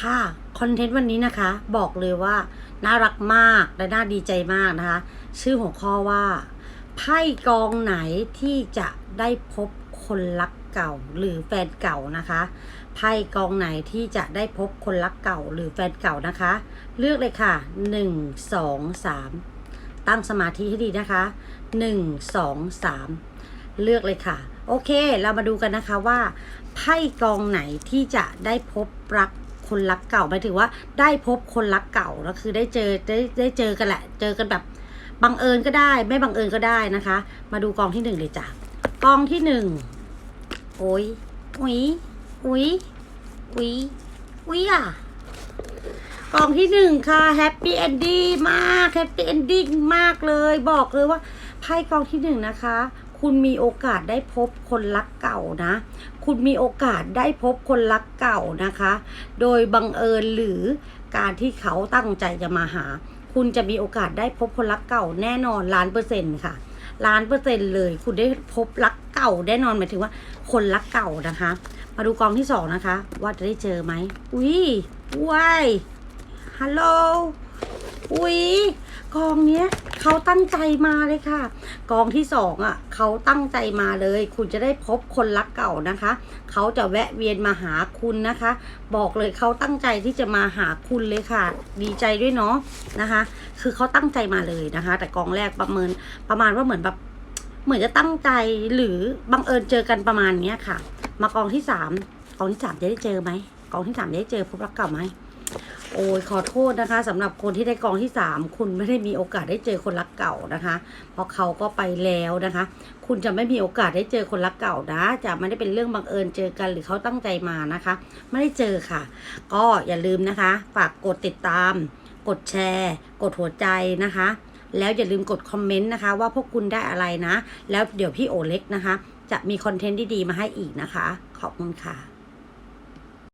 ค่ะ คอนเทนต์วันนี้นะคะ บอกเลยว่า น่ารักมากและน่าดีใจมากนะคะ ชื่อหัวข้อว่า ไพ่กองไหนที่จะได้พบคนรักเก่าหรือแฟนเก่านะคะ ไพ่กองไหนที่จะได้พบคนรักเก่าหรือแฟนเก่านะคะ เลือกเลยค่ะหนึ่งสองสามตั้งสมาธิให้ดีนะคะหนึ่งสองสามเลือกเลยค่ะ โอเค เรามาดูกันนะคะว่าไพ่กองไหนที่จะได้พบรัก คนรักเก่าหมายถึงว่าได้พบคนรักเก่าแล้วคือได้เจอได้ได้เจอกันแหละ เจอกันแบบบังเอิญก็ได้ ไม่บังเอิญก็ได้นะคะ มาดูกองที่หนึ่งเลยจ้ะกองที่หนึ่งโอ้ยอุ้ยอุ้ยอุ้ยอุ้ยอะกองที่หนึ่งค่ะแฮปปี้เอนดิ้มากแฮปปี้เอนดิ้มากเลย บอกเลยว่าไพ่กองที่หนึ่งนะคะ คุณมีโอกาสได้พบคนรักเก่านะ คุณมีโอกาสได้พบคนรักเก่านะคะ โดยบังเอิญหรือการที่เขาตั้งใจจะมาหา คุณจะมีโอกาสได้พบคนรักเก่าแน่นอนล้านเปอร์เซ็นต์ค่ะล้านเปอร์เซ็นต์เลย คุณได้พบรักเก่าแน่นอนหมายถึงว่า คนรักเก่านะคะ มาดูกองที่สองนะคะ ว่าจะได้เจอไหมอุ้ยว้ายฮัลโหลอุ้ยกองเนี้ยเขาตั้งใจมาเลยค่ะ กองที่สองอะเขาตั้งใจมาเลย คุณจะได้พบคนรักเก่านะคะ เขาจะแวะเวียนมาหาคุณนะคะ บอกเลยเขาตั้งใจที่จะมาหาคุณเลยค่ะ ดีใจด้วยเนาะนะคะ คือเขาตั้งใจมาเลยนะคะ แต่กองแรกประเมินประมาณว่าเหมือนแบบเหมือนจะตั้งใจหรือบังเอิญเจอกันประมาณเนี้ยค่ะ มากองที่สามกองที่สามจะได้เจอไหมกองที่สามจะได้เจอพบรักเก่าไหม โอ้ยขอโทษนะคะสำหรับคนที่ได้กองที่สามคุณไม่ได้มีโอกาสได้เจอคนรักเก่านะคะ เพราะเขาก็ไปแล้วนะคะ คุณจะไม่มีโอกาสได้เจอคนรักเก่านะจะไม่ได้เป็นเรื่องบังเอิญเจอกันหรือเขาตั้งใจมานะคะ ไม่ได้เจอค่ะ ก็อย่าลืมนะคะ ฝากกดติดตาม กดแชร์ กดหัวใจนะคะ แล้วอย่าลืมกดคอมเมนต์นะคะ ว่าพวกคุณได้อะไรนะ แล้วเดี๋ยวพี่โอเล็กนะคะ จะมีคอนเทนต์ดีๆมาให้อีกนะคะ ขอบคุณค่ะ